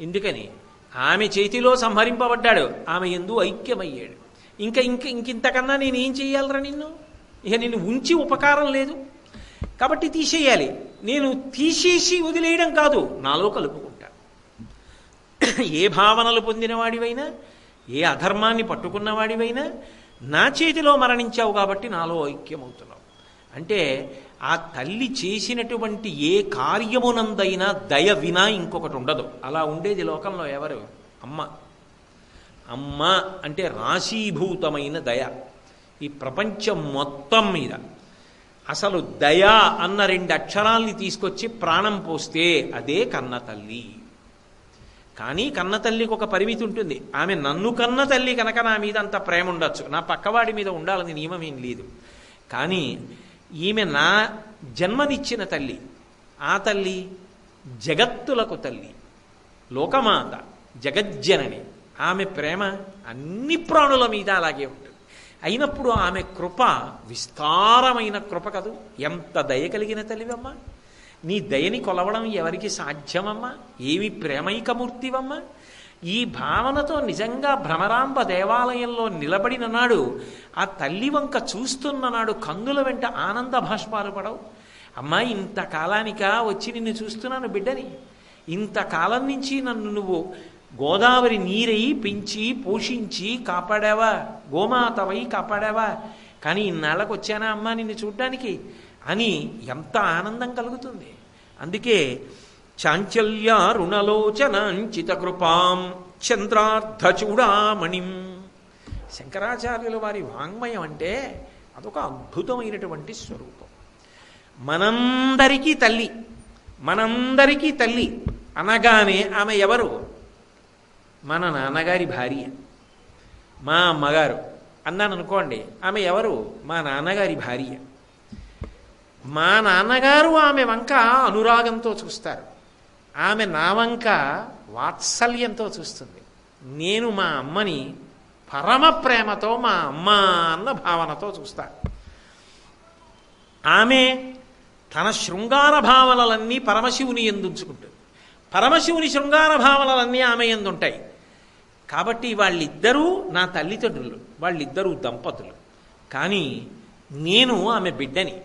ఎందుకని? ఆమె చేతిలో సంహరింపబడ్డాడు. ఆమె ఎందు ఐక్యమయ్యాడు. ఇంకా ఇంక ఇంకింతకన్నా నేను ఏం చెయ్యాలరా నిన్ను? ఇక నిన్ను ఉంచి ఉపకారం లేదు. కాబట్టి తీసేయాలి. నేను తీసేసి వదిలేయడం కాదు నాలో కలుపుకుంటా. ఏ భావనలు పొందినవాడివైనా ఏ అధర్మాన్ని పట్టుకున్నవాడివైనా నా చేతిలో మరణించావు కాబట్టి నాలో ఐక్యమవుతున్నావు. అంటే ఆ తల్లి చేసినటువంటి ఏ కార్యమునందైనా దయ వినా ఇంకొకటి ఉండదు. అలా ఉండేది లోకంలో ఎవరు? అమ్మ. అమ్మ అంటే రాశీభూతమైన దయ. ఈ ప్రపంచం మొత్తం మీద. అసలు దయ అన్న రెండు అక్షరాల్ని తీసుకొచ్చి ప్రాణం పోస్తే అదే కన్న తల్లి. కానీ కన్న తల్లికి ఒక పరిమితి ఉంటుంది. ఆమె నన్ను కన్న తల్లి కనుక నా మీద అంత ప్రేమ ఉండొచ్చు. నా పక్కవాడి మీద ఉండాలని నియమం ఏం లేదు. కానీ ఈమె నా జన్మనిచ్చిన తల్లి. ఆ తల్లి జగత్తులకు తల్లి. లోకమాత జగజ్జనని. ఆమె ప్రేమ అన్ని ప్రాణుల మీద అలాగే ఉంటుంది. అయినప్పుడు ఆమె కృప విస్తారమైన కృప కదూ. ఎంత దయ కలిగిన తల్లివమ్మా. నీ దయని కొలవడం ఎవరికి సాధ్యమమ్మా? ఏమి ప్రేమైకమూర్తివమ్మా ఈ భావనతో నిజంగా భ్రమరాంబ దేవాలయంలో నిలబడిన నాడు ఆ తల్లి వంక చూస్తున్న నాడు కందుల వెంట ఆనంద భాష్పాలు పడవు. అమ్మా ఇంతకాలానిక వచ్చి నిన్ను చూస్తున్నాను బిడ్డని. ఇంతకాలం నుంచి నన్ను నువ్వు గోదావరి నీరై పెంచి పోషించి కాపాడావా? గోమాతవై కాపాడావా? కానీ ఇన్నాళ్ళకు వచ్చానా అమ్మా నిన్ను చూడ్డానికి? అని ఎంత ఆనందం కలుగుతుంది. అందుకే చాంచల్య రుణలోచనాంచిత కృపాం చంద్రార్ధ శంకరాచార్యుల వారి వాంగ్మయం అంటే అదొక అద్భుతమైనటువంటి స్వరూపం. మనందరికీ తల్లి మనందరికీ తల్లి అనగానే ఆమె ఎవరు? మన నాన్నగారి భార్య. మా అమ్మగారు అన్నాను అనుకోండి ఆమె ఎవరు? మా నాన్నగారి భార్య. మా నాన్నగారు ఆమె వంక అనురాగంతో చూస్తారు. ఆమె నావంక వాత్సల్యంతో చూస్తుంది. నేను మా అమ్మని పరమ ప్రేమతో మా అమ్మ అన్న భావనతో చూస్తాను ఆమె తన శృంగార భావనలన్నీ పరమశివుని ఎందుంచుకుంటుంది. పరమశివుని శృంగార భావనలన్నీ ఆమె ఎందుంటాయి. కాబట్టి వాళ్ళిద్దరూ నా తల్లిదండ్రులు వాళ్ళిద్దరూ దంపతులు. కానీ నేను ఆమె బిడ్డని.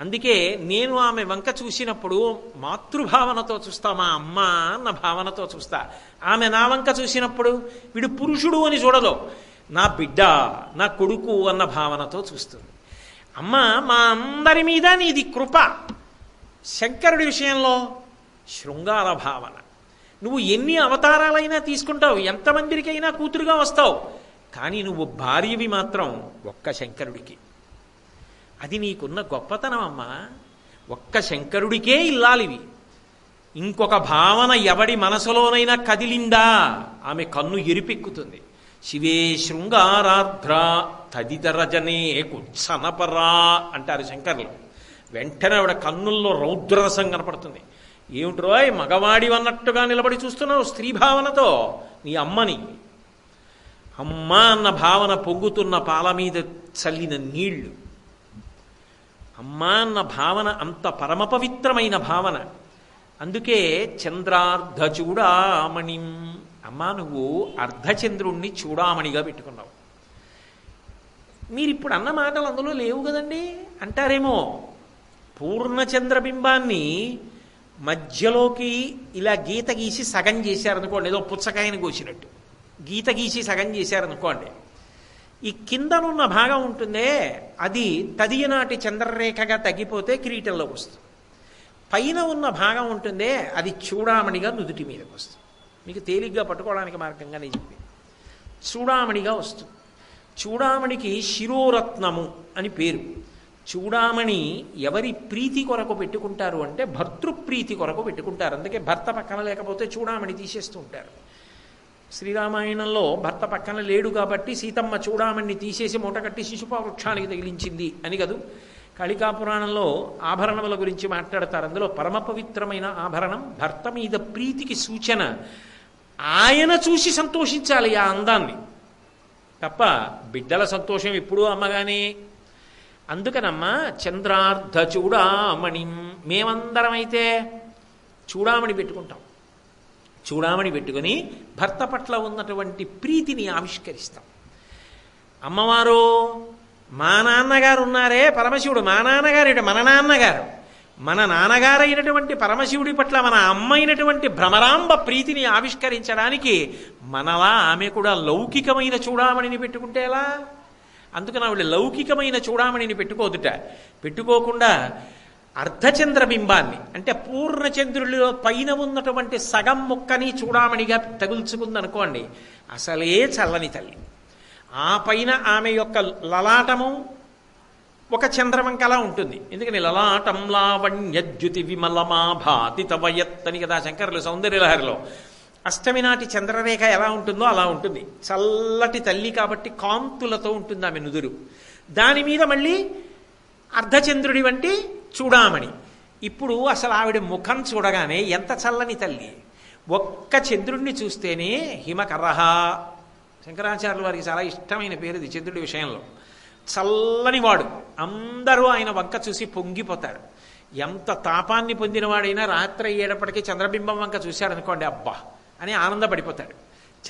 అందుకే నేను ఆమె వంక చూసినప్పుడు మాతృభావనతో చూస్తా మా అమ్మ అన్న భావనతో చూస్తా. ఆమె నా వంక చూసినప్పుడు వీడు పురుషుడు అని చూడదు. నా బిడ్డ నా కొడుకు అన్న భావనతో చూస్తుంది. అమ్మ మా అందరి మీద నీది కృప. శంకరుడి విషయంలో శృంగార భావన. నువ్వు ఎన్ని అవతారాలైనా తీసుకుంటావు ఎంతమందికైనా కూతురుగా వస్తావు. కానీ నువ్వు భార్యవి మాత్రం ఒక్క శంకరుడికి. అది నీకున్న గొప్పతనం అమ్మా ఒక్క శంకరుడికే ఇల్లాలివి. ఇంకొక భావన ఎవడి మనసులోనైనా కదిలిందా? ఆమె కన్ను ఎరిపెక్కుతుంది. శివే శృంగారార్ధ్ర తదితరజనే కుత్సనపరా అంటారు శంకర్లు. వెంటనే ఆవిడ కన్నుల్లో రౌద్రరసం కనపడుతుంది. ఏమిట్రోయ్ మగవాడి అన్నట్టుగా నిలబడి చూస్తున్నావు స్త్రీ భావనతో? నీ అమ్మని. అమ్మ అన్న భావన పొంగుతున్న పాల మీద చల్లిన నీళ్ళు. అమ్మ అన్న భావన అంత పరమ పవిత్రమైన భావన. అందుకే చంద్రార్ధ చూడామణిం అమ్మా నువ్వు అర్ధచంద్రుణ్ణి చూడామణిగా పెట్టుకున్నావు. మీరు ఇప్పుడు అన్న మాటలు అందులో లేవు కదండి? అంటారేమో పూర్ణచంద్రబింబాన్ని మధ్యలోకి ఇలా గీత గీసి సగం చేశారనుకోండి ఏదో పుచ్చకాయని కోసినట్టు. గీత గీసి సగం చేశారనుకోండి. ఈ కిందనున్న భాగం ఉంటుందే అది తదియనాటి చంద్రరేఖగా తగ్గిపోతే కిరీటంలోకి వస్తుంది. పైన ఉన్న భాగం ఉంటుందే అది చూడామణిగా నుదుటి మీదకి వస్తుంది. మీకు తేలిగ్గా పట్టుకోవడానికి మార్గంగా నేను చెప్పి చూడామణిగా వస్తుంది. చూడామణికి శిరోరత్నము అని పేరు. చూడామణి ఎవరి ప్రీతి కొరకు పెట్టుకుంటారు అంటే భర్తృప్రీతి కొరకు పెట్టుకుంటారు. అందుకే భర్త పక్కన లేకపోతే చూడామణి తీసేస్తూ ఉంటారు. శ్రీరామాయణంలో భర్త పక్కన లేడు కాబట్టి సీతమ్మ చూడామణ్ణి తీసేసి మూటకట్టి శిశుపావృక్షానికి తగిలించింది అని కదూ. కాళికాపురాణంలో ఆభరణముల గురించి మాట్లాడతారు. అందులో పరమ పవిత్రమైన ఆభరణం భర్త మీద ప్రీతికి సూచన. ఆయన చూసి సంతోషించాలి ఆ అందాన్ని. తప్ప బిడ్డల సంతోషం ఎప్పుడూ అమ్మగానే. అందుకనమ్మా చంద్రార్ధ చూడామణి మేమందరం అయితే చూడామణి పెట్టుకుంటాం. చూడామణి పెట్టుకుని భర్త పట్ల ఉన్నటువంటి ప్రీతిని ఆవిష్కరిస్తాం. అమ్మవారు మా నాన్నగారు ఉన్నారే పరమశివుడు. మా నాన్నగారు ఏంటి? మన నాన్నగారు. మన నాన్నగారైనటువంటి పరమశివుడి పట్ల మన అమ్మ అయినటువంటి భ్రమరాంబ ప్రీతిని ఆవిష్కరించడానికి మనలా ఆమె కూడా లౌకికమైన చూడామణిని పెట్టుకుంటే ఎలా? అందుకని ఆవిడ లౌకికమైన చూడామణిని పెట్టుకోదుట. పెట్టుకోకుండా అర్ధచంద్ర బింబాన్ని అంటే పూర్ణచంద్రుడిలో పైన ఉన్నటువంటి సగం ముక్కని చూడామణిగా తగుల్చుకుందనుకోండి అసలే చల్లని తల్లి. ఆ పైన ఆమె యొక్క లలాటము ఒక చంద్రవంకలా ఉంటుంది. ఎందుకని? లలాటం లావణ్యద్యుతి విమలమాభాతి తవయత్తని కదా శంకరులు సౌందర్యలహరిలో. అష్టమి నాటి చంద్రరేఖ ఎలా ఉంటుందో అలా ఉంటుంది. చల్లటి తల్లి కాబట్టి కాంతులతో ఉంటుంది ఆమె నుదురు. దాని మీద మళ్ళీ అర్ధచంద్రుడి వంటి చూడామణి. ఇప్పుడు అసలు ఆవిడ ముఖం చూడగానే ఎంత చల్లని తల్లి. ఒక్క చంద్రుణ్ణి చూస్తేనే హిమకరహ శంకరాచార్యుల వారికి చాలా ఇష్టమైన పేరు ఇది చంద్రుడి విషయంలో. చల్లని వాడు. అందరూ ఆయన వంక చూసి పొంగిపోతారు. ఎంత తాపాన్ని పొందినవాడైనా రాత్రి అయ్యేటప్పటికీ చంద్రబింబం వంక చూశాడనుకోండి అబ్బా! అని ఆనందపడిపోతాడు.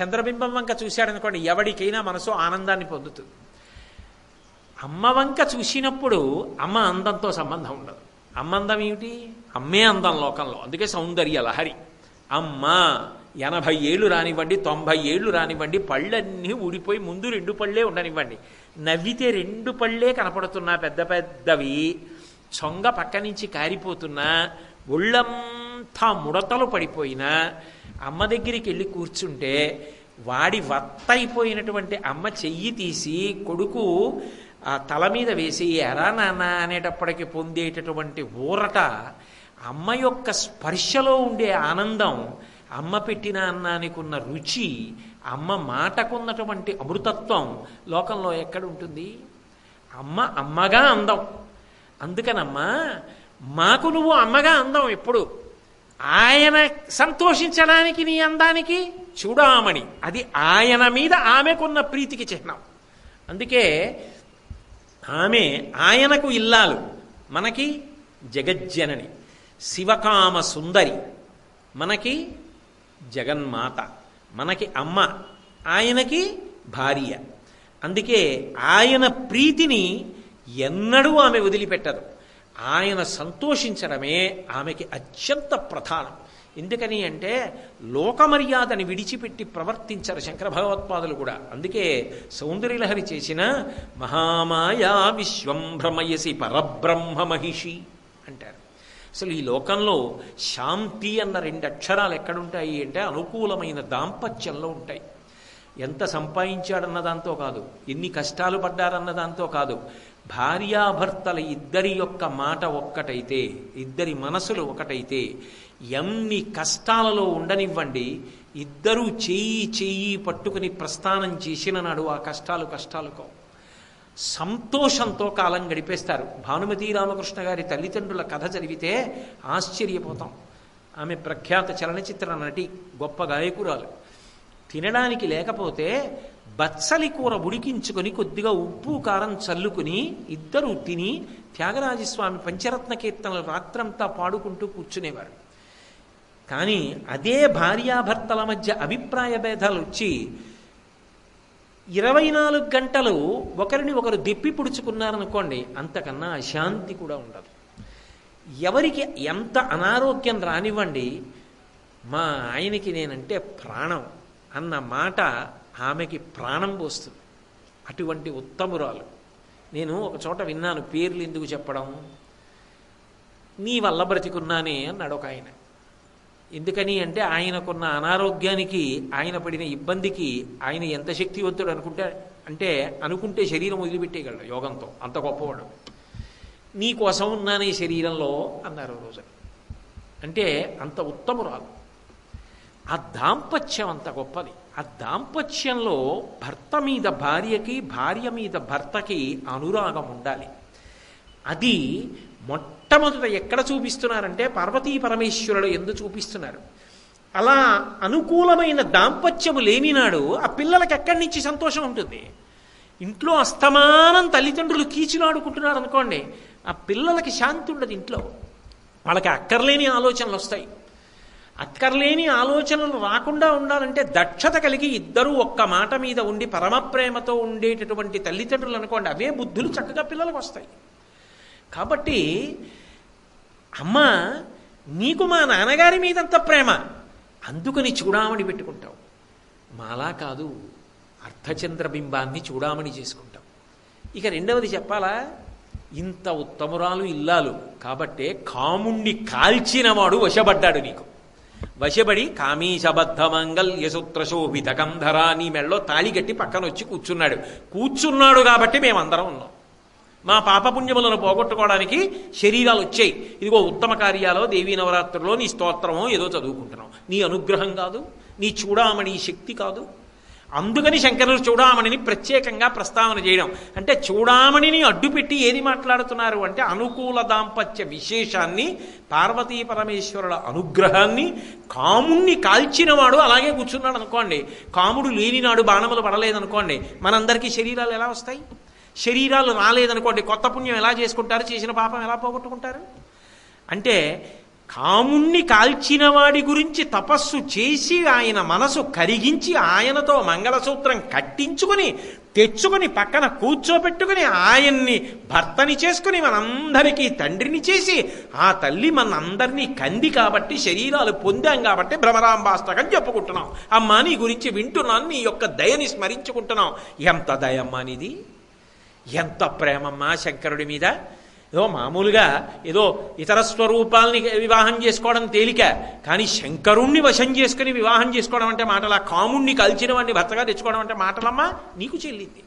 చంద్రబింబం వంక చూశాడనుకోండి ఎవడికైనా మనసు ఆనందాన్ని పొందుతుంది. అమ్మ వంక చూసినప్పుడు అమ్మ అందంతో సంబంధం ఉండదు. అమ్మ అందం ఏమిటి? అమ్మే అందం లోకంలో. అందుకే సౌందర్య లహరి. అమ్మ ఎనభై ఏళ్ళు రానివ్వండి తొంభై ఏళ్ళు రానివ్వండి పళ్ళన్నీ ఊడిపోయి ముందు రెండు పళ్ళే ఉండనివ్వండి. నవ్వితే రెండు పళ్ళే కనపడుతున్నా పెద్ద పెద్దవి. చొంగ పక్క నుంచి కారిపోతున్నా ఒళ్ళంతా ముడతలు పడిపోయినా అమ్మ దగ్గరికి వెళ్ళి కూర్చుంటే వాడి వత్తైపోయినటువంటి అమ్మ చెయ్యి తీసి కొడుకు ఆ తల మీద వేసి ఎరా నాన్న అనేటప్పటికి పొందేటటువంటి ఊరట అమ్మ యొక్క స్పర్శలో ఉండే ఆనందం అమ్మ పెట్టిన అన్నానికి ఉన్న రుచి అమ్మ మాటకున్నటువంటి అమృతత్వం లోకంలో ఎక్కడ ఉంటుంది అమ్మ అమ్మగా అందం. అందుకనమ్మా మాకు నువ్వు అమ్మగా అందం ఎప్పుడు? ఆయన సంతోషించడానికి నీ అందానికి? చూడామణి అది ఆయన మీద ఆమెకున్న ప్రీతికి చిహ్నం. అందుకే ఆమె ఆయనకు ఇల్లాలు మనకి జగజ్జనని శివకామ సుందరి మనకి జగన్మాత మనకి అమ్మ ఆయనకి భార్య. అందుకే ఆయన ప్రీతిని ఎన్నడూ ఆమె వదిలిపెట్టదు. ఆయన సంతోషించడమే ఆమెకి అత్యంత ప్రధానం. ఎందుకని అంటే లోకమర్యాదని విడిచిపెట్టి ప్రవర్తించరు శంకర భగవత్పాదులు కూడా. అందుకే సౌందర్యలహరి చేసిన మహామాయా విశ్వం భ్రమయసి పరబ్రహ్మ మహిషి అంటారు. అసలు ఈ లోకంలో శాంతి అన్న రెండు అక్షరాలు ఎక్కడుంటాయి అంటే అనుకూలమైన దాంపత్యంలో ఉంటాయి. ఎంత సంపాదించాడన్న దాంతో కాదు ఎన్ని కష్టాలు పడ్డారన్న దాంతో కాదు భార్యాభర్తల ఇద్దరి యొక్క మాట ఒక్కటైతే ఇద్దరి మనసులు ఒకటైతే ఎన్ని కష్టాలలో ఉండనివ్వండి ఇద్దరూ చెయ్యి చెయ్యి పట్టుకుని ప్రస్థానం చేసిన నాడు ఆ కష్టాలు కష్టాలుకో సంతోషంతో కాలం గడిపేస్తారు. భానుమతి రామకృష్ణ గారి తల్లిదండ్రుల కథ చదివితే ఆశ్చర్యపోతాం. ఆమె ప్రఖ్యాత చలనచిత్ర నటి గొప్ప గాయకురాలు. తినడానికి లేకపోతే బచ్చలి కూర ఉడికించుకొని కొద్దిగా ఉప్పు కారం చల్లుకుని ఇద్దరు తిని త్యాగరాజస్వామి పంచరత్న కీర్తనలు రాత్రంతా పాడుకుంటూ కూర్చునేవారు. కానీ అదే భార్యాభర్తల మధ్య అభిప్రాయ భేదాలు వచ్చి ఇరవై నాలుగు గంటలు ఒకరిని ఒకరు దెప్పి పుడుచుకున్నారనుకోండి అంతకన్నా అశాంతి కూడా ఉండదు. ఎవరికి ఎంత అనారోగ్యం రానివ్వండి మా ఆయనకి నేనంటే ప్రాణం అన్న మాట ఆమెకి ప్రాణం పోస్తుంది. అటువంటి ఉత్తమురాలు. నేను ఒక చోట విన్నాను పేర్లు ఎందుకు చెప్పడం? నీ వల్ల బ్రతికున్నానే అన్నాడు ఒక ఆయన. ఎందుకని అంటే ఆయనకున్న అనారోగ్యానికి ఆయన పడిన ఇబ్బందికి ఆయన ఎంత శక్తివంతుడు అనుకుంటే అంటే అనుకుంటే శరీరం వదిలిపెట్టేయగలడు యోగంతో అంత గొప్పవాడు. నీ కోసం ఉన్నాను ఈ శరీరంలో అన్నారు రోజు. అంటే అంత ఉత్తమురాలు. ఆ దాంపత్యం అంత గొప్పది. ఆ దాంపత్యంలో భర్త మీద భార్యకి భార్య మీద భర్తకి అనురాగం ఉండాలి. అది మొట్టమొదట ఎక్కడ చూపిస్తున్నారంటే పార్వతీ పరమేశ్వరుడు ఎందు చూపిస్తున్నారు. అలా అనుకూలమైన దాంపత్యము లేనినాడు ఆ పిల్లలకి ఎక్కడి నుంచి సంతోషం ఉంటుంది? ఇంట్లో అస్తమానం తల్లిదండ్రులు కీచులాడుకుంటున్నారు అనుకోండి ఆ పిల్లలకి శాంతి ఉండదు ఇంట్లో. వాళ్ళకి అక్కర్లేని ఆలోచనలు వస్తాయి. అక్కర్లేని ఆలోచనలు రాకుండా ఉండాలంటే దక్షత కలిగి ఇద్దరూ ఒక్క మాట మీద ఉండి పరమ ప్రేమతో ఉండేటటువంటి తల్లిదండ్రులు అనుకోండి అవే బుద్ధులు చక్కగా పిల్లలకు వస్తాయి. కాబట్టి అమ్మ నీకు మా నాన్నగారి మీదంత ప్రేమ. అందుకని చూడామణి పెట్టుకుంటావు. మాలా కాదు అర్ధచంద్ర బింబాన్ని చూడామణి చేసుకుంటాం ఇక రెండవది చెప్పాలా? ఇంత ఉత్తమురాలు ఇల్లాలు కాబట్టే కాముణ్ణి కాల్చినవాడు వశపడ్డాడు నీకు. వశపడి కామీశబద్ధ మంగళ్యసూత్ర శోభిత కంధరా నీ మెళ్ళో తాళి కట్టి పక్కన వచ్చి కూర్చున్నాడు. కూర్చున్నాడు కాబట్టి మేమందరం ఉన్నాం. మా పాపపుణ్యములను పోగొట్టుకోవడానికి శరీరాలు వచ్చాయి. ఇదిగో ఉత్తమ కార్యాలో దేవీ నవరాత్రుల్లో నీ స్తోత్రమో ఏదో చదువుకుంటున్నాం. నీ అనుగ్రహం కాదు నీ చూడామణి శక్తి కాదు అందుకని శంకరులు చూడామణిని ప్రత్యేకంగా ప్రస్తావన చేయడం. అంటే చూడామణిని అడ్డుపెట్టి ఏది మాట్లాడుతున్నారు అంటే అనుకూల దాంపత్య విశేషాన్ని పార్వతీ పరమేశ్వరుల అనుగ్రహాన్ని కాముణ్ణి కాల్చినవాడు అలాగే కూర్చున్నాడు అనుకోండి. కాముడు లేనినాడు బాణములు పడలేదనుకోండి. మనందరికీ శరీరాలు ఎలా వస్తాయి? శరీరాలు రాలేదనుకోండి. కొత్త పుణ్యం ఎలా చేసుకుంటారు? చేసిన పాపం ఎలా పోగొట్టుకుంటారు? అంటే కాముణ్ణి కాల్చిన వాడి గురించి తపస్సు చేసి ఆయన మనసు కరిగించి ఆయనతో మంగళసూత్రం కట్టించుకుని తెచ్చుకుని పక్కన కూర్చోబెట్టుకుని ఆయన్ని భర్తని చేసుకుని మనందరికీ తండ్రిని చేసి ఆ తల్లి మనందరినీ కంది కాబట్టి శరీరాలు పొందాం కాబట్టి భ్రమరాంబాష్టకం చెప్పుకుంటున్నాం. అమ్మా నీ గురించి వింటున్నాను నీ యొక్క దయని స్మరించుకుంటున్నాం. ఎంత దయమ్మా నీది? ఎంత ప్రేమమ్మా శంకరుడి మీద? ఏదో మామూలుగా ఏదో ఇతర స్వరూపాలని వివాహం చేసుకోవడం తేలిక కానీ శంకరుణ్ణి వశం చేసుకుని వివాహం చేసుకోవడం అంటే మాటలా కాముణ్ణి కలిచిన వాడిని భర్తగా తెచ్చుకోవడం అంటే మాటలమ్మా నీకు చెల్లింది.